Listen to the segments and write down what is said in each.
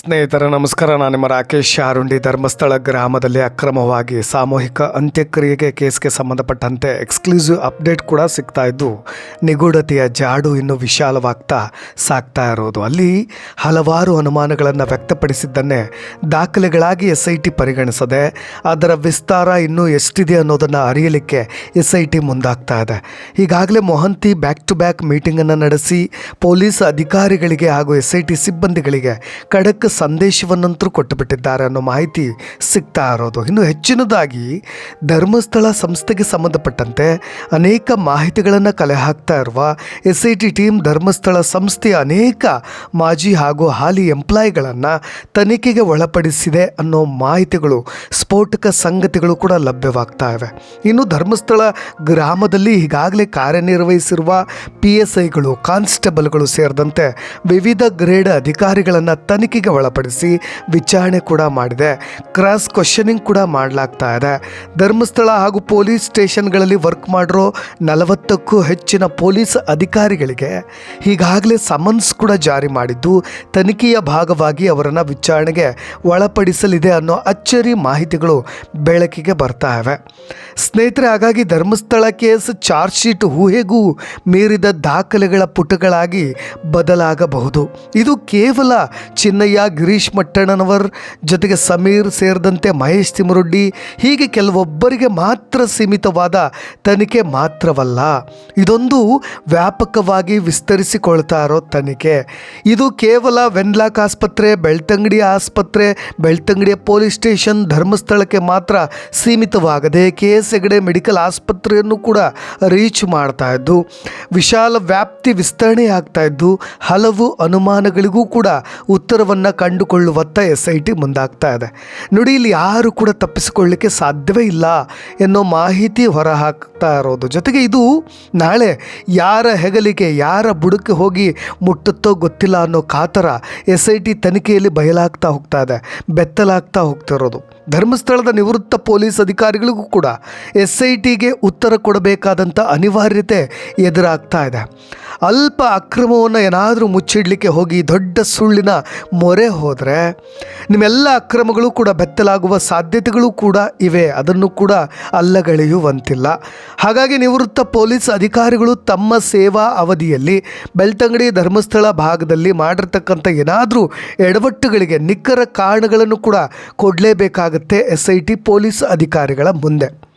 ಸ್ನೇಹಿತರ, ನಮಸ್ಕಾರ. ನಾನು ನಿಮ್ಮ ರಾಕೇಶ್ ಶಾರುಂಡಿ ಧರ್ಮಸ್ಥಳ ಗ್ರಾಮದಲ್ಲಿ ಅಕ್ರಮವಾಗಿ ಸಾಮೂಹಿಕ ಅಂತ್ಯಕ್ರಿಯೆಗೆ ಕೇಸ್ಗೆ ಸಂಬಂಧಪಟ್ಟಂತೆ ಎಕ್ಸ್ಕ್ಲೂಸಿವ್ ಅಪ್ಡೇಟ್ ಕೂಡ ಸಿಗ್ತಾ ಇದ್ದು, ನಿಗೂಢತೆಯ ಜಾಡು ಇನ್ನೂ ವಿಶಾಲವಾಗ್ತಾ ಸಾಗ್ತಾ ಇರೋದು. ಅಲ್ಲಿ ಹಲವಾರು ಅನುಮಾನಗಳನ್ನು ವ್ಯಕ್ತಪಡಿಸಿದ್ದನ್ನೇ ದಾಖಲೆಗಳಾಗಿ ಎಸ್ ಐ ಟಿ ಪರಿಗಣಿಸದೆ, ಅದರ ವಿಸ್ತಾರ ಇನ್ನೂ ಎಷ್ಟಿದೆ ಅನ್ನೋದನ್ನು ಅರಿಯಲಿಕ್ಕೆ ಎಸ್ ಐ ಟಿ ಮುಂದಾಗ್ತಾ ಇದೆ. ಈಗಾಗಲೇ ಮೊಹಂತಿ ಬ್ಯಾಕ್ ಟು ಬ್ಯಾಕ್ ಮೀಟಿಂಗನ್ನು ನಡೆಸಿ, ಪೊಲೀಸ್ ಅಧಿಕಾರಿಗಳಿಗೆ ಹಾಗೂ ಎಸ್ ಐ ಟಿ ಸಿಬ್ಬಂದಿಗಳಿಗೆ ಖಡಕ್ ಸಂದೇಶವನ್ನಂತೂ ಕೊಟ್ಟುಬಿಟ್ಟಿದ್ದಾರೆ ಅನ್ನೋ ಮಾಹಿತಿ ಸಿಗ್ತಾ ಇರೋದು. ಇನ್ನು ಹೆಚ್ಚಿನದಾಗಿ ಧರ್ಮಸ್ಥಳ ಸಂಸ್ಥೆಗೆ ಸಂಬಂಧಪಟ್ಟಂತೆ ಅನೇಕ ಮಾಹಿತಿಗಳನ್ನು ಕಲೆ ಹಾಕ್ತಾ ಇರುವ S I T team Dharmasthala ಸಂಸ್ಥೆಯ ಅನೇಕ ಮಾಜಿ ಹಾಗೂ ಹಾಲಿ ಎಂಪ್ಲಾಯಿಗಳನ್ನು ತನಿಖೆಗೆ ಒಳಪಡಿಸಿದೆ ಅನ್ನೋ ಮಾಹಿತಿಗಳು, ಸ್ಫೋಟಕ ಸಂಗತಿಗಳು ಕೂಡ ಲಭ್ಯವಾಗ್ತಾ ಇವೆ. ಇನ್ನು ಧರ್ಮಸ್ಥಳ ಗ್ರಾಮದಲ್ಲಿ ಈಗಾಗಲೇ ಕಾರ್ಯನಿರ್ವಹಿಸಿರುವ ಪಿ ಎಸ್ ಐಗಳು, ಕಾನ್ಸ್ಟೇಬಲ್ಗಳು ಸೇರಿದಂತೆ ವಿವಿಧ ಗ್ರೇಡ್ ಅಧಿಕಾರಿಗಳನ್ನು ತನಿಖೆಗೆ ಒಳಪಡಿಸಿ ವಿಚಾರಣೆ ಕೂಡ ಮಾಡಿದೆ. ಕ್ರಾಸ್ ಕ್ವಶನಿಂಗ್ ಕೂಡ ಮಾಡಲಾಗ್ತಾ ಇದೆ. ಧರ್ಮಸ್ಥಳ ಹಾಗೂ ಪೊಲೀಸ್ ಸ್ಟೇಷನ್ಗಳಲ್ಲಿ ವರ್ಕ್ ಮಾಡಿರೋ ನಲವತ್ತಕ್ಕೂ ಹೆಚ್ಚಿನ ಪೊಲೀಸ್ ಅಧಿಕಾರಿಗಳಿಗೆ ಈಗಾಗಲೇ ಸಮನ್ಸ್ ಕೂಡ ಜಾರಿ ಮಾಡಿದ್ದು, ತನಿಖೆಯ ಭಾಗವಾಗಿ ಅವರನ್ನು ವಿಚಾರಣೆಗೆ ಒಳಪಡಿಸಲಿದೆ ಅನ್ನೋ ಅಚ್ಚರಿ ಮಾಹಿತಿಗಳು ಬೆಳಕಿಗೆ ಬರ್ತಾ ಇವೆ. ಸ್ನೇಹಿತರೆ, ಹಾಗಾಗಿ ಧರ್ಮಸ್ಥಳ ಕೇಸ್ ಚಾರ್ಜ್ ಶೀಟ್ ಊಹೆಗೂ ಮೀರಿದ ದಾಖಲೆಗಳ ಪುಟಗಳಾಗಿ ಬದಲಾಗಬಹುದು. ಇದು ಕೇವಲ ಚಿನ್ನಯ್ಯ ಗಿರೀಶ್ ಮಟ್ಟಣ್ಣನವರ್ ಜೊತೆಗೆ ಸಮೀರ್ ಸೇರಿದಂತೆ ಮಹೇಶ್ ತಿಮರುಡ್ಡಿ ಹೀಗೆ ಕೆಲವೊಬ್ಬರಿಗೆ ಮಾತ್ರ ಸೀಮಿತವಾದ ತನಿಖೆ ಮಾತ್ರವಲ್ಲ, ಇದೊಂದು ವ್ಯಾಪಕವಾಗಿ ವಿಸ್ತರಿಸಿಕೊಳ್ತಾ ಇರೋ ತನಿಖೆ. ಇದು ಕೇವಲ ವೆನ್ಲಾಕ್ ಆಸ್ಪತ್ರೆ, ಬೆಳ್ತಂಗಡಿ ಆಸ್ಪತ್ರೆ ಬೆಳ್ತಂಗಡಿಯ ಪೊಲೀಸ್ ಸ್ಟೇಷನ್ ಧರ್ಮಸ್ಥಳಕ್ಕೆ ಮಾತ್ರ ಸೀಮಿತವಾಗದೆ ಕೆ ಎಸ್ ಹೆಗಡೆ ಮೆಡಿಕಲ್ ಆಸ್ಪತ್ರೆಯನ್ನು ಕೂಡ ರೀಚ್ ಮಾಡ್ತಾ ಇದ್ದು, ವಿಶಾಲ ವ್ಯಾಪ್ತಿ ವಿಸ್ತರಣೆ ಆಗ್ತಾ ಇದ್ದು, ಹಲವು ಅನುಮಾನಗಳಿಗೂ ಕೂಡ ಉತ್ತರವನ್ನು ಕಂಡುಕೊಳ್ಳುವತ್ತ ಎಸ್ ಐ ಟಿ ಮುಂದಾಗ್ತಾ ಇದೆ. ನೋಡಿ, ಇಲ್ಲಿ ಯಾರು ಕೂಡ ತಪ್ಪಿಸಿಕೊಳ್ಳಿಕ್ಕೆ ಸಾಧ್ಯವೇ ಇಲ್ಲ ಎನ್ನೋ ಮಾಹಿತಿ ಹೊರಹಾಕ್ತಾ ಇರೋದು. ಜೊತೆಗೆ ಇದು ನಾಳೆ ಯಾರ ಹೆಗಲಿಗೆ, ಯಾರ ಬುಡಕ್ಕೆ ಹೋಗಿ ಮುಟ್ಟುತ್ತೋ ಗೊತ್ತಿಲ್ಲ ಅನ್ನೋ ಕಾತರ ಎಸ್ ಐ ಟಿ ತನಿಖೆಯಲ್ಲಿ ಬಯಲಾಗ್ತಾ ಹೋಗ್ತಾ ಇದೆ, ಬೆತ್ತಲಾಗ್ತಾ ಹೋಗ್ತಿರೋದು ಧರ್ಮಸ್ಥಳದ ನಿವೃತ್ತ ಪೊಲೀಸ್ ಅಧಿಕಾರಿಗಳಿಗೂ ಕೂಡ ಎಸ್ ಐ ಟಿಗೆ ಉತ್ತರ ಕೊಡಬೇಕಾದಂಥ ಅನಿವಾರ್ಯತೆ ಎದುರಾಗ್ತಾ ಇದೆ. ಅಲ್ಪ ಅಕ್ರಮವನ್ನು ಏನಾದರೂ ಮುಚ್ಚಿಡಲಿಕ್ಕೆ ಹೋಗಿ ದೊಡ್ಡ ಸುಳ್ಳಿನ ಮೊರೆ ಹೋದರೆ ನಿಮ್ಮೆಲ್ಲ ಅಕ್ರಮಗಳು ಕೂಡ ಬೆತ್ತಲಾಗುವ ಸಾಧ್ಯತೆಗಳು ಕೂಡ ಇವೆ. ಅದನ್ನು ಕೂಡ ಅಲ್ಲಗಳೆಯುವಂತಿಲ್ಲ. ಹಾಗಾಗಿ ನಿವೃತ್ತ ಪೊಲೀಸ್ ಅಧಿಕಾರಿಗಳು ತಮ್ಮ ಸೇವಾ ಅವಧಿಯಲ್ಲಿ ಬೆಳ್ತಂಗಡಿ ಧರ್ಮಸ್ಥಳ ಭಾಗದಲ್ಲಿ ಮಾಡಿರ್ತಕ್ಕಂಥ ಏನಾದರೂ ಎಡವಟ್ಟುಗಳಿಗೆ ನಿಖರ ಕಾರಣಗಳನ್ನು ಕೂಡ ಕೊಡಲೇಬೇಕಾಗುತ್ತೆ ಎಸ್ ಐ ಟಿ ಪೊಲೀಸ್ ಅಧಿಕಾರಿಗಳ ಮುಂದೆ.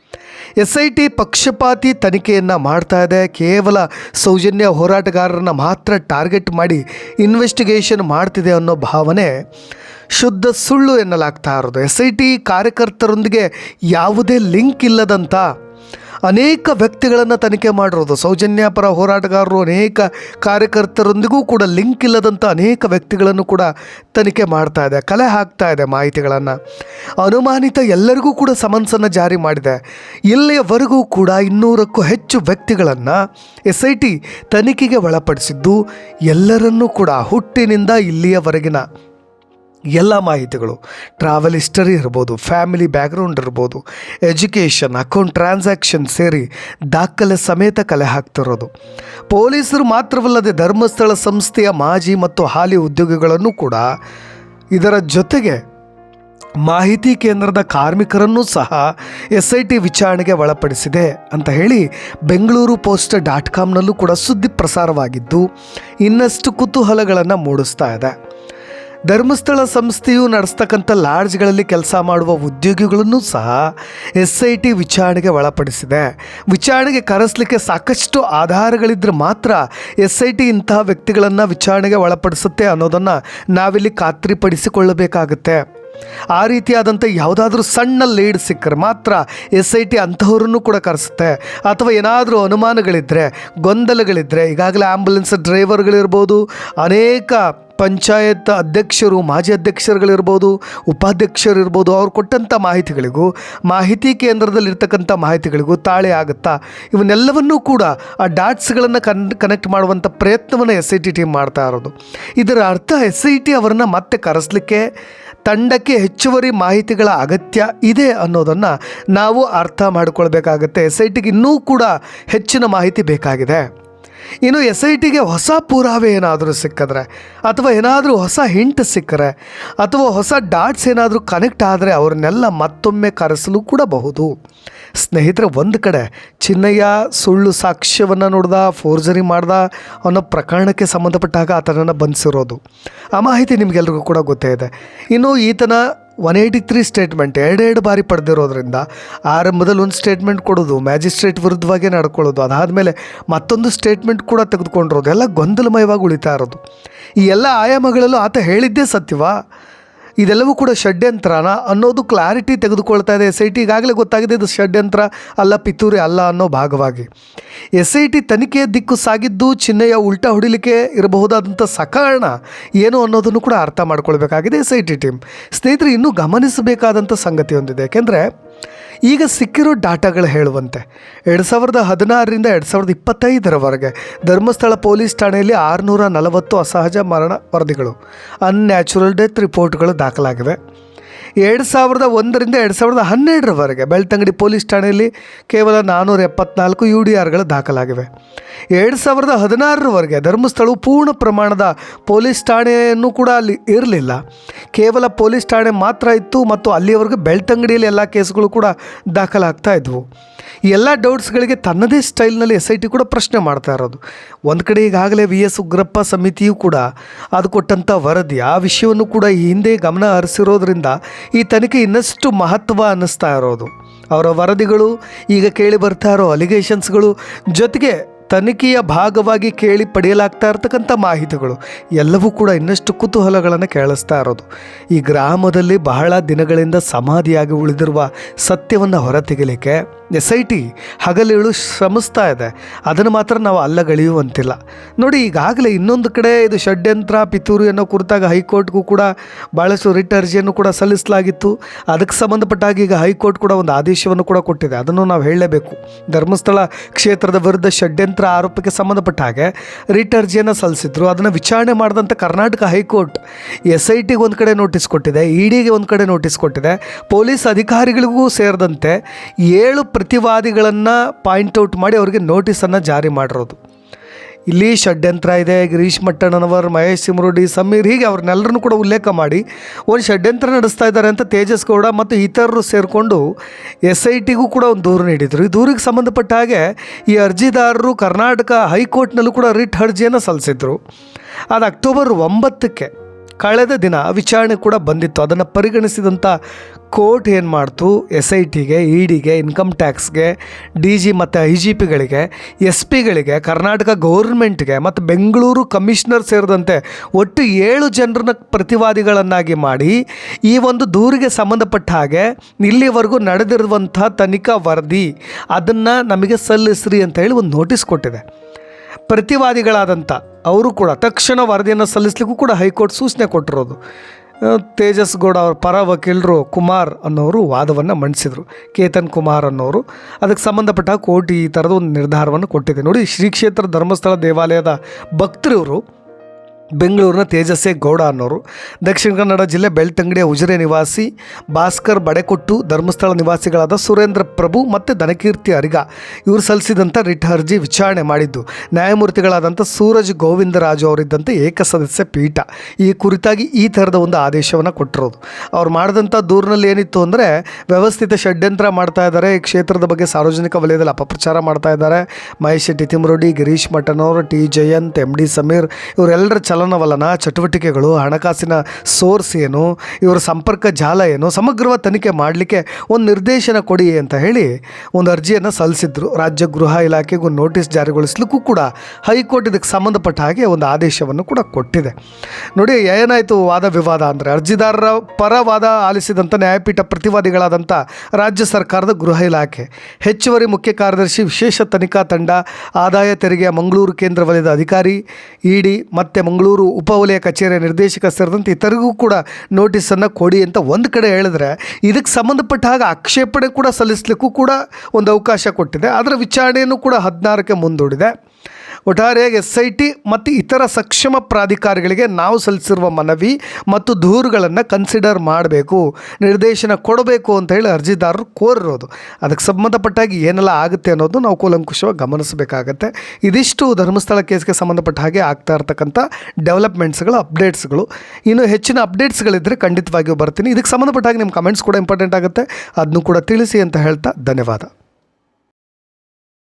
ಎಸ್ ಐ ಟಿ ಪಕ್ಷಪಾತಿ ತನಿಖೆಯನ್ನು ಮಾಡ್ತಾ ಇದೆ. ಕೇವಲ ಸೌಜನ್ಯ ಹೋರಾಟಗಾರರನ್ನ ಮಾತ್ರ ಟಾರ್ಗೆಟ್ ಮಾಡಿ ಇನ್ವೆಸ್ಟಿಗೇಷನ್ ಮಾಡ್ತಿದೆ ಅನ್ನೋ ಭಾವನೆ ಶುದ್ಧ ಸುಳ್ಳು ಎನ್ನಲಾಗ್ತಾ ಇರೋದು. ಎಸ್ ಐ ಟಿ ಕಾರ್ಯಕರ್ತರೊಂದಿಗೆ ಯಾವುದೇ ಲಿಂಕ್ ಇಲ್ಲದಂಥ ಅನೇಕ ವ್ಯಕ್ತಿಗಳನ್ನು ತನಿಖೆ ಮಾಡಿರೋದು. ಸೌಜನ್ಯ ಪರ ಹೋರಾಟಗಾರರು ಅನೇಕ ಕಾರ್ಯಕರ್ತರೊಂದಿಗೂ ಕೂಡ ಲಿಂಕ್ ಇಲ್ಲದಂಥ ಅನೇಕ ವ್ಯಕ್ತಿಗಳನ್ನು ಕೂಡ ತನಿಖೆ ಮಾಡ್ತಾ ಇದೆ, ಕಲೆ ಹಾಕ್ತಾ ಇದೆ ಮಾಹಿತಿಗಳನ್ನು. ಅನುಮಾನಿತ ಎಲ್ಲರಿಗೂ ಕೂಡ ಸಮನ್ಸನ್ನು ಜಾರಿ ಮಾಡಿದೆ. ಇಲ್ಲಿಯವರೆಗೂ ಕೂಡ ಇನ್ನೂರಕ್ಕೂ ಹೆಚ್ಚು ವ್ಯಕ್ತಿಗಳನ್ನು ಎಸ್ ಐ ಟಿ ತನಿಖೆಗೆ ಒಳಪಡಿಸಿದ್ದು ಎಲ್ಲರನ್ನೂ ಕೂಡ ಹುಟ್ಟಿನಿಂದ ಇಲ್ಲಿಯವರೆಗಿನ ಎಲ್ಲ ಮಾಹಿತಿಗಳು. ಟ್ರಾವೆಲ್ ಹಿಸ್ಟರಿ ಇರ್ಬೋದು ಫ್ಯಾಮಿಲಿ ಬ್ಯಾಕ್ಗ್ರೌಂಡ್ ಇರ್ಬೋದು ಎಜುಕೇಷನ್ ಅಕೌಂಟ್ ಟ್ರಾನ್ಸಾಕ್ಷನ್ ಸೇರಿ ದಾಖಲೆ ಸಮೇತ ಕಲೆ ಹಾಕ್ತಿರೋದು. ಪೊಲೀಸರು ಮಾತ್ರವಲ್ಲದೆ ಧರ್ಮಸ್ಥಳ ಸಂಸ್ಥೆಯ ಮಾಜಿ ಮತ್ತು ಹಾಲಿ ಉದ್ಯೋಗಿಗಳನ್ನು ಕೂಡ ಇದರ ಜೊತೆಗೆ ಮಾಹಿತಿ ಕೇಂದ್ರದ ಕಾರ್ಮಿಕರನ್ನೂ ಸಹ ಎಸ್ ಐ ಟಿ ವಿಚಾರಣೆಗೆ ಒಳಪಡಿಸಿದೆ ಅಂತ ಹೇಳಿ ಬೆಂಗಳೂರು ಪೋಸ್ಟ್ ಡಾಟ್ ಕಾಮ್ನಲ್ಲೂ ಕೂಡ ಸುದ್ದಿ ಪ್ರಸಾರವಾಗಿದ್ದು ಇನ್ನಷ್ಟು ಕುತೂಹಲಗಳನ್ನು ಮೂಡಿಸ್ತಾ ಇದೆ. ಧರ್ಮಸ್ಥಳ ಸಂಸ್ಥೆಯು ನಡೆಸ್ತಕ್ಕಂಥ ಲಾಡ್ಜ್ಗಳಲ್ಲಿ ಕೆಲಸ ಮಾಡುವ ಉದ್ಯೋಗಿಗಳನ್ನು ಸಹ ಎಸ್ ಐ ಟಿ ವಿಚಾರಣೆಗೆ ಒಳಪಡಿಸಿದೆ. ವಿಚಾರಣೆಗೆ ಕರೆಸಲಿಕ್ಕೆ ಸಾಕಷ್ಟು ಆಧಾರಗಳಿದ್ರೆ ಮಾತ್ರ ಎಸ್ ಐ ಟಿ ಇಂತಹ ವ್ಯಕ್ತಿಗಳನ್ನು ವಿಚಾರಣೆಗೆ ಒಳಪಡಿಸುತ್ತೆ ಅನ್ನೋದನ್ನು ನಾವಿಲ್ಲಿ ಖಾತ್ರಿಪಡಿಸಿಕೊಳ್ಳಬೇಕಾಗುತ್ತೆ. ಆ ರೀತಿಯಾದಂಥ ಯಾವುದಾದ್ರೂ ಸಣ್ಣ ಲೀಡ್ ಸಿಕ್ಕರೆ ಮಾತ್ರ ಎಸ್ ಐ ಟಿ ಅಂತಹವರನ್ನು ಕೂಡ ಕರೆಸುತ್ತೆ. ಅಥವಾ ಏನಾದರೂ ಅನುಮಾನಗಳಿದ್ದರೆ ಗೊಂದಲಗಳಿದ್ದರೆ ಈಗಾಗಲೇ ಆ್ಯಂಬುಲೆನ್ಸ್ ಡ್ರೈವರ್ಗಳಿರ್ಬೋದು, ಅನೇಕ ಪಂಚಾಯತ್ ಅಧ್ಯಕ್ಷರು, ಮಾಜಿ ಅಧ್ಯಕ್ಷರುಗಳಿರ್ಬೋದು, ಉಪಾಧ್ಯಕ್ಷರಿರ್ಬೋದು, ಅವ್ರು ಕೊಟ್ಟಂಥ ಮಾಹಿತಿಗಳಿಗೂ, ಮಾಹಿತಿ ಕೇಂದ್ರದಲ್ಲಿರ್ತಕ್ಕಂಥ ಮಾಹಿತಿಗಳಿಗೂ ತಾಳೆ ಆಗುತ್ತಾ? ಇವನ್ನೆಲ್ಲವನ್ನೂ ಕೂಡ ಆ ಡಾಟ್ಸ್ಗಳನ್ನು ಕನ್, ಕನೆಕ್ಟ್ ಮಾಡುವಂಥ ಪ್ರಯತ್ನವನ್ನು ಎಸ್ ಐ ಟಿ ಟೀಮ್ ಮಾಡ್ತಾ ಇರೋದು. ಇದರ ಅರ್ಥ ಎಸ್ ಐ ಟಿ ಅವರನ್ನು ಮತ್ತೆ ಕರೆಸಲಿಕ್ಕೆ ತಂಡಕ್ಕೆ ಹೆಚ್ಚುವರಿ ಮಾಹಿತಿಗಳ ಅಗತ್ಯ ಇದೆ ಅನ್ನೋದನ್ನು ನಾವು ಅರ್ಥ ಮಾಡಿಕೊಳ್ಬೇಕಾಗತ್ತೆ. ಎಸ್ ಐ ಟಿಗೆ ಇನ್ನೂ ಕೂಡ ಹೆಚ್ಚಿನ ಮಾಹಿತಿ ಬೇಕಾಗಿದೆ. ಇನ್ನು ಎಸ್ ಐ ಟಿಗೆ ಹೊಸ ಪುರಾವೆ ಏನಾದರೂ ಸಿಕ್ಕಿದ್ರೆ, ಅಥವಾ ಏನಾದರೂ ಹೊಸ ಹಿಂಟ್ ಸಿಕ್ಕರೆ ಅಥವಾ ಹೊಸ ಡಾಟ್ಸ್ ಏನಾದರೂ ಕನೆಕ್ಟ್ ಆದರೆ ಅವ್ರನ್ನೆಲ್ಲ ಮತ್ತೊಮ್ಮೆ ಕರೆಸಲು ಕೂಡ ಬಹುದು. ಸ್ನೇಹಿತರೆ, ಒಂದು ಕಡೆ ಚಿನ್ನಯ್ಯ ಸುಳ್ಳು ಸಾಕ್ಷ್ಯವನ್ನು ನೋಡ್ದ ಫೋರ್ಜರಿ ಮಾಡ್ದ ಅನ್ನೋ ಪ್ರಕರಣಕ್ಕೆ ಸಂಬಂಧಪಟ್ಟಾಗ ಆತನನ್ನು ಬಂಧಿಸಿರೋದು. ಆ ಮಾಹಿತಿ ನಿಮಗೆಲ್ರಿಗೂ ಕೂಡ ಗೊತ್ತೇ ಇದೆ. ಇನ್ನು ಈತನ ಒನ್ ಏಯ್ಟಿ ತ್ರೀ ಸ್ಟೇಟ್ಮೆಂಟ್ ಎರಡೆರಡು ಬಾರಿ ಪಡೆದಿರೋದ್ರಿಂದ ಆರಂಭದಲ್ಲಿ ಒಂದು ಸ್ಟೇಟ್ಮೆಂಟ್ ಕೊಡೋದು ಮ್ಯಾಜಿಸ್ಟ್ರೇಟ್ ವಿರುದ್ಧವಾಗೇ ನಡ್ಕೊಳ್ಳೋದು, ಅದಾದಮೇಲೆ ಮತ್ತೊಂದು ಸ್ಟೇಟ್ಮೆಂಟ್ ಕೂಡ ತೆಗೆದುಕೊಂಡಿರೋದು, ಎಲ್ಲ ಗೊಂದಲಮಯವಾಗಿ ಉಳಿತಾ ಇರೋದು. ಈ ಎಲ್ಲ ಆಯಾಮಗಳಲ್ಲೂ ಆತ ಹೇಳಿದ್ದೇ ಸತ್ಯವಾ? ಇದೆಲ್ಲವೂ ಕೂಡ ಷಡ್ಯಂತ್ರನ ಅನ್ನೋದು ಕ್ಲಾರಿಟಿ ತೆಗೆದುಕೊಳ್ತಾ ಇದೆ. ಎಸ್ ಐ ಟಿ ಈಗಾಗಲೇ ಗೊತ್ತಾಗಿದೆ ಇದು ಷಡ್ಯಂತ್ರ ಅಲ್ಲ ಪಿತೂರಿ ಅಲ್ಲ ಅನ್ನೋ ಭಾಗವಾಗಿ. ಎಸ್ ಐ ಟಿ ತನಿಖೆಯ ದಿಕ್ಕು ಸಾಗಿದ್ದು ಚಿಹ್ನೆಯ ಉಲ್ಟಾ ಹೊಡಿಲಿಕ್ಕೆ ಇರಬಹುದಾದಂಥ ಸಕಾರಣ ಏನು ಅನ್ನೋದನ್ನು ಕೂಡ ಅರ್ಥ ಮಾಡ್ಕೊಳ್ಬೇಕಾಗಿದೆ ಎಸ್ ಐ ಟಿ ಟೀಮ್ ಸ್ನೇಹಿತರೆ, ಇನ್ನೂ ಗಮನಿಸಬೇಕಾದಂಥ ಸಂಗತಿ ಹೊಂದಿದೆ ಯಾಕೆಂದರೆ ಈಗ ಸಿಕ್ಕಿರೋ ಡಾಟಾಗಳು ಹೇಳುವಂತೆ. ಎರಡು ಸಾವಿರದ ಹದಿನಾರರಿಂದ ಎರಡು ಸಾವಿರದ ಇಪ್ಪತ್ತೈದರವರೆಗೆ ಧರ್ಮಸ್ಥಳ ಪೊಲೀಸ್ ಠಾಣೆಯಲ್ಲಿ ಆರುನೂರ ನಲವತ್ತು ಅಸಹಜ ಮರಣ ವರದಿಗಳು ಅನ್ಯಾಚುರಲ್ ಡೆತ್ ರಿಪೋರ್ಟ್ಗಳು ದಾಖಲಾಗಿವೆ. ಎರಡು ಸಾವಿರದ ಒಂದರಿಂದ ಎರಡು ಸಾವಿರದ ಹನ್ನೆರಡರವರೆಗೆ ಬೆಳ್ತಂಗಡಿ ಪೊಲೀಸ್ ಠಾಣೆಯಲ್ಲಿ ಕೇವಲ ನಾನ್ನೂರ ಎಪ್ಪತ್ನಾಲ್ಕು ಯು ಡಿ ಆರ್ಗಳು ದಾಖಲಾಗಿವೆ. ಎರಡು ಸಾವಿರದ ಹದಿನಾರರವರೆಗೆ ಧರ್ಮಸ್ಥಳವು ಪೂರ್ಣ ಪ್ರಮಾಣದ ಪೊಲೀಸ್ ಠಾಣೆಯನ್ನು ಕೂಡ ಅಲ್ಲಿ ಇರಲಿಲ್ಲ. ಕೇವಲ ಪೊಲೀಸ್ ಠಾಣೆ ಮಾತ್ರ ಇತ್ತು ಮತ್ತು ಅಲ್ಲಿಯವರೆಗೂ ಬೆಳ್ತಂಗಡಿಯಲ್ಲಿ ಎಲ್ಲ ಕೇಸ್ಗಳು ಕೂಡ ದಾಖಲಾಗ್ತಾ ಇದ್ವು. ಈ ಎಲ್ಲ ಡೌಟ್ಸ್ಗಳಿಗೆ ತನ್ನದೇ ಸ್ಟೈಲ್ನಲ್ಲಿ ಎಸ್ ಐ ಟಿ ಕೂಡ ಪ್ರಶ್ನೆ ಮಾಡ್ತಾ ಇರೋದು. ಒಂದು ಕಡೆ ಈಗಾಗಲೇ ವಿ ಎಸ್ ಉಗ್ರಪ್ಪ ಸಮಿತಿಯು ಕೂಡ ಅದು ಕೊಟ್ಟಂಥ ವರದಿ, ಆ ವಿಷಯವನ್ನು ಕೂಡ ಈ ಹಿಂದೆ ಗಮನ ಹರಿಸಿರೋದ್ರಿಂದ ಈ ತನಿಖೆ ಇನ್ನಷ್ಟು ಮಹತ್ವ ಅನ್ನಿಸ್ತಾ ಇರೋದು. ಅವರ ವರದಿಗಳು ಈಗ ಕೇಳಿ ಬರ್ತಾ ಇರೋ ಅಲಿಗೇಷನ್ಸ್ಗಳು ಜೊತೆಗೆ ತನಿಖೆಯ ಭಾಗವಾಗಿ ಕೇಳಿ ಪಡೆಯಲಾಗ್ತಾ ಇರ್ತಕ್ಕಂಥ ಮಾಹಿತಿಗಳು, ಎಲ್ಲವೂ ಕೂಡ ಇನ್ನಷ್ಟು ಕುತೂಹಲಗಳನ್ನು ಕೇಳಿಸ್ತಾ ಇರೋದು. ಈ ಗ್ರಾಮದಲ್ಲಿ ಬಹಳ ದಿನಗಳಿಂದ ಸಮಾಧಿಯಾಗಿ ಉಳಿದಿರುವ ಸತ್ಯವನ್ನು ಹೊರತೆಗೆಯಲಿಕ್ಕೆ ಎಸ್ ಐ ಟಿ ಹಗಲಿಳು ಶ್ರಮಿಸ್ತಾ ಇದೆ. ಅದನ್ನು ಮಾತ್ರ ನಾವು ಅಲ್ಲಗಳೆಯುವಂತಿಲ್ಲ ನೋಡಿ, ಈಗಾಗಲೇ ಇನ್ನೊಂದು ಕಡೆ ಇದು ಷಡ್ಯಂತ್ರ, ಪಿತೂರು ಅನ್ನೋ ಕುರಿತಾಗ ಹೈಕೋರ್ಟ್ಗೂ ಕೂಡ ಭಾಳಷ್ಟು ರಿಟ್ ಅರ್ಜಿಯನ್ನು ಕೂಡ ಸಲ್ಲಿಸಲಾಗಿತ್ತು. ಅದಕ್ಕೆ ಸಂಬಂಧಪಟ್ಟಾಗ ಈಗ ಹೈಕೋರ್ಟ್ ಕೂಡ ಒಂದು ಆದೇಶವನ್ನು ಕೂಡ ಕೊಟ್ಟಿದೆ. ಅದನ್ನು ನಾವು ಹೇಳಲೇಬೇಕು. ಧರ್ಮಸ್ಥಳ ಕ್ಷೇತ್ರದ ವಿರುದ್ಧ ಷಡ್ಯಂತ್ರ ಆರೋಪಕ್ಕೆ ಸಂಬಂಧಪಟ್ಟ ಹಾಗೆ ರಿಟ್ ಅರ್ಜಿಯನ್ನು ಸಲ್ಲಿಸಿದ್ರು. ಅದನ್ನು ವಿಚಾರಣೆ ಮಾಡಿದಂಥ ಕರ್ನಾಟಕ ಹೈಕೋರ್ಟ್ ಎಸ್ ಐ ಟಿಗೆ ಒಂದು ಕಡೆ ನೋಟಿಸ್ ಕೊಟ್ಟಿದೆ, ಇಡಿಗೆ ಒಂದು ಕಡೆ ನೋಟಿಸ್ ಕೊಟ್ಟಿದೆ. ಪೊಲೀಸ್ ಅಧಿಕಾರಿಗಳಿಗೂ ಸೇರಿದಂತೆ ಏಳು ಪ್ರತಿವಾದಿಗಳನ್ನು ಪಾಯಿಂಟ್ಔಟ್ ಮಾಡಿ ಅವರಿಗೆ ನೋಟಿಸನ್ನು ಜಾರಿ ಮಾಡಿರೋದು. ಇಲ್ಲಿ ಷಡ್ಯಂತ್ರ ಇದೆ, ಗಿರೀಶ್ ಮಟ್ಟಣ್ಣನವರ್, ಮಹೇಶ್ ಸಿಮ್ರೋಡಿ, ಸಮೀರ್ ಹೀಗೆ ಅವ್ರನ್ನೆಲ್ಲರನ್ನು ಕೂಡ ಉಲ್ಲೇಖ ಮಾಡಿ ಒಂದು ಷಡ್ಯಂತ್ರ ನಡೆಸ್ತಾ ಇದ್ದಾರೆ ಅಂತ ತೇಜಸ್ ಗೌಡ ಮತ್ತು ಇತರರು ಸೇರಿಕೊಂಡು ಎಸ್ ಐ ಟಿಗೂ ಕೂಡ ಒಂದು ದೂರು ನೀಡಿದರು. ಈ ದೂರಿಗೆ ಸಂಬಂಧಪಟ್ಟ ಹಾಗೆ ಈ ಅರ್ಜಿದಾರರು ಕರ್ನಾಟಕ ಹೈಕೋರ್ಟ್ನಲ್ಲೂ ಕೂಡ ರಿಟ್ ಅರ್ಜಿಯನ್ನು ಸಲ್ಲಿಸಿದ್ರು. ಅದು ಅಕ್ಟೋಬರ್ ಒಂಬತ್ತಕ್ಕೆ. ಕಳೆದ ದಿನ ವಿಚಾರಣೆ ಕೂಡ ಬಂದಿತ್ತು. ಅದನ್ನು ಪರಿಗಣಿಸಿದಂಥ ಕೋರ್ಟ್ ಏನು ಮಾಡ್ತು? ಎಸ್ ಐ ಟಿಗೆ ಇ ಡಿಗೆ ಇನ್ಕಮ್ ಟ್ಯಾಕ್ಸ್ಗೆ, ಡಿ ಜಿ ಮತ್ತು ಐ ಜಿ ಪಿಗಳಿಗೆ, ಎಸ್ ಪಿಗಳಿಗೆ, ಕರ್ನಾಟಕ ಗೌರ್ಮೆಂಟ್ಗೆ ಮತ್ತು ಬೆಂಗಳೂರು ಕಮಿಷನರ್ ಸೇರಿದಂತೆ ಒಟ್ಟು ಏಳು ಜನರನ್ನ ಪ್ರತಿವಾದಿಗಳನ್ನಾಗಿ ಮಾಡಿ ಈ ಒಂದು ದೂರಿಗೆ ಸಂಬಂಧಪಟ್ಟ ಹಾಗೆ ಇಲ್ಲಿವರೆಗೂ ನಡೆದಿರುವಂಥ ತನಿಖಾ ವರದಿ ಅದನ್ನು ನಮಗೆ ಸಲ್ಲಿಸ್ರಿ ಅಂತ ಹೇಳಿ ಒಂದು ನೋಟಿಸ್ ಕೊಟ್ಟಿದೆ. ಪ್ರತಿವಾದಿಗಳಾದಂಥ ಅವರು ಕೂಡ ತಕ್ಷಣ ವರದಿಯನ್ನು ಸಲ್ಲಿಸ್ಲಿಕ್ಕೂ ಕೂಡ ಹೈಕೋರ್ಟ್ ಸೂಚನೆ ಕೊಟ್ಟಿರೋದು. ತೇಜಸ್ ಗೌಡ ಅವ್ರ ಪರ ವಕೀಲರು ಕುಮಾರ್ ಅನ್ನೋರು ವಾದವನ್ನು ಮಂಡಿಸಿದರು. ಕೇತನ್ ಕುಮಾರ್ ಅನ್ನೋರು. ಅದಕ್ಕೆ ಸಂಬಂಧಪಟ್ಟ ಕೋರ್ಟ್ ಈ ಥರದ ಒಂದು ನಿರ್ಧಾರವನ್ನು ಕೊಟ್ಟಿದೆ. ನೋಡಿ ಶ್ರೀ ಕ್ಷೇತ್ರ ಧರ್ಮಸ್ಥಳ ದೇವಾಲಯದ ಭಕ್ತರಿವರು ಬೆಂಗಳೂರಿನ ತೇಜಸ್ಸೇ ಗೌಡ ಅನ್ನೋರು. ದಕ್ಷಿಣ ಕನ್ನಡ ಜಿಲ್ಲೆ ಬೆಳ್ತಂಗಡಿಯ ಉಜಿರೆ ನಿವಾಸಿ ಭಾಸ್ಕರ್ ಬಡೆಕೊಟ್ಟು, ಧರ್ಮಸ್ಥಳ ನಿವಾಸಿಗಳಾದ ಸುರೇಂದ್ರ ಪ್ರಭು ಮತ್ತು ಧನಕೀರ್ತಿ ಅರಿಗ ಇವರು ಸಲ್ಲಿಸಿದಂಥ ರಿಟ್ ಅರ್ಜಿ ವಿಚಾರಣೆ ಮಾಡಿದ್ದು. ನ್ಯಾಯಮೂರ್ತಿಗಳಾದಂಥ ಸೂರಜ್ ಗೋವಿಂದರಾಜು ಅವರಿದ್ದಂಥ ಏಕಸದಸ್ಯ ಪೀಠ. ಈ ಕುರಿತಾಗಿ ಈ ಥರದ ಒಂದು ಆದೇಶವನ್ನು ಕೊಟ್ಟಿರೋದು. ಅವ್ರು ಮಾಡಿದಂಥ ದೂರಿನಲ್ಲಿ ಏನಿತ್ತು ಅಂದರೆ ವ್ಯವಸ್ಥಿತ ಷಡ್ಯಂತ್ರ ಮಾಡ್ತಾ ಇದ್ದಾರೆ. ಈ ಕ್ಷೇತ್ರದ ಬಗ್ಗೆ ಸಾರ್ವಜನಿಕ ವಲಯದಲ್ಲಿ ಅಪಪ್ರಚಾರ ಮಾಡ್ತಾ ಇದ್ದಾರೆ. Mahesh Shetty Thimarodi Girish Mattannavar, T Jayanth M D Sameer, ಇವರೆಲ್ಲರ ಚಲನವಲನ, ಚಟುವಟಿಕೆಗಳು, ಹಣಕಾಸಿನ ಸೋರ್ಸ್ ಏನು, ಇವರ ಸಂಪರ್ಕ ಜಾಲ ಏನು ಸಮಗ್ರವ ತನಿಖೆ ಮಾಡಲಿಕ್ಕೆ ಒಂದು ನಿರ್ದೇಶನ ಕೊಡಿ ಅಂತ ಹೇಳಿ ಒಂದು ಅರ್ಜಿಯನ್ನು ಸಲ್ಲಿಸಿದ್ರು. ರಾಜ್ಯ ಗೃಹ ಇಲಾಖೆಗೂ ನೋಟಿಸ್ ಜಾರಿಗೊಳಿಸಲಿಕ್ಕೂ ಕೂಡ ಹೈಕೋರ್ಟ್ ಇದಕ್ಕೆ ಸಂಬಂಧಪಟ್ಟ ಹಾಗೆ ಒಂದು ಆದೇಶವನ್ನು ಕೂಡ ಕೊಟ್ಟಿದೆ. ನೋಡಿ, ಏನಾಯಿತು ವಾದ ವಿವಾದ ಅಂದರೆ ಅರ್ಜಿದಾರರ ಪರ ವಾದ ಆಲಿಸಿದಂಥ ನ್ಯಾಯಪೀಠ ಪ್ರತಿವಾದಿಗಳಾದಂಥ ರಾಜ್ಯ ಸರ್ಕಾರದ ಗೃಹ ಇಲಾಖೆ, ಹೆಚ್ಚುವರಿ ಮುಖ್ಯ ಕಾರ್ಯದರ್ಶಿ, ವಿಶೇಷ ತನಿಖಾ ತಂಡ, ಆದಾಯ ತೆರಿಗೆ ಮಂಗಳೂರು ಕೇಂದ್ರ ವಲಯದ ಅಧಿಕಾರಿ, ಇಡಿ ಮತ್ತೆ ಮಂಗಳೂರು ಉಪವಲಯ ಕಚೇರಿಯ ನಿರ್ದೇಶಕ ಸೇರಿದಂತೆ ಇತರಿಗೂ ಕೂಡ ನೋಟಿಸನ್ನು ಕೊಡಿ ಅಂತ ಒಂದು ಕಡೆ ಹೇಳಿದ್ರೆ ಇದಕ್ಕೆ ಸಂಬಂಧಪಟ್ಟ ಹಾಗೆ ಆಕ್ಷೇಪಣೆ ಕೂಡ ಸಲ್ಲಿಸಲಿಕ್ಕೂ ಕೂಡ ಒಂದು ಅವಕಾಶ ಕೊಟ್ಟಿದೆ. ಅದರ ವಿಚಾರಣೆಯನ್ನು ಕೂಡ ಹದಿನಾರಕ್ಕೆ ಮುಂದೂಡಿದೆ. ಒಟ್ಟಾರೆಯಾಗಿ ಎಸ್ ಐ ಟಿ ಮತ್ತು ಇತರ ಸಕ್ಷಮ ಪ್ರಾಧಿಕಾರಿಗಳಿಗೆ ನಾವು ಸಲ್ಲಿಸಿರುವ ಮನವಿ ಮತ್ತು ದೂರುಗಳನ್ನು ಕನ್ಸಿಡರ್ ಮಾಡಬೇಕು, ನಿರ್ದೇಶನ ಕೊಡಬೇಕು ಅಂತ ಹೇಳಿ ಅರ್ಜಿದಾರರು ಕೋರಿರೋದು. ಅದಕ್ಕೆ ಸಂಬಂಧಪಟ್ಟಾಗಿ ಏನೆಲ್ಲ ಆಗುತ್ತೆ ಅನ್ನೋದು ನಾವು ಕೂಲಂಕುಷವಾಗಿ ಗಮನಿಸಬೇಕಾಗತ್ತೆ. ಇದಿಷ್ಟು ಧರ್ಮಸ್ಥಳ ಕೇಸ್ಗೆ ಸಂಬಂಧಪಟ್ಟ ಹಾಗೆ ಆಗ್ತಾ ಇರ್ತಕ್ಕಂಥ ಡೆವಲಪ್ಮೆಂಟ್ಸ್ಗಳು ಅಪ್ಡೇಟ್ಸ್ಗಳು ಇನ್ನು ಹೆಚ್ಚಿನ ಅಪ್ಡೇಟ್ಸ್ಗಳಿದ್ದರೆ ಖಂಡಿತವಾಗಿಯೂ ಬರ್ತೀನಿ. ಇದಕ್ಕೆ ಸಂಬಂಧಪಟ್ಟ ಹಾಗೆ ನಿಮ್ಮ ಕಮೆಂಟ್ಸ್ ಕೂಡ ಇಂಪಾರ್ಟೆಂಟ್ ಆಗುತ್ತೆ. ಅದನ್ನು ಕೂಡ ತಿಳಿಸಿ ಅಂತ ಹೇಳ್ತಾ ಧನ್ಯವಾದ.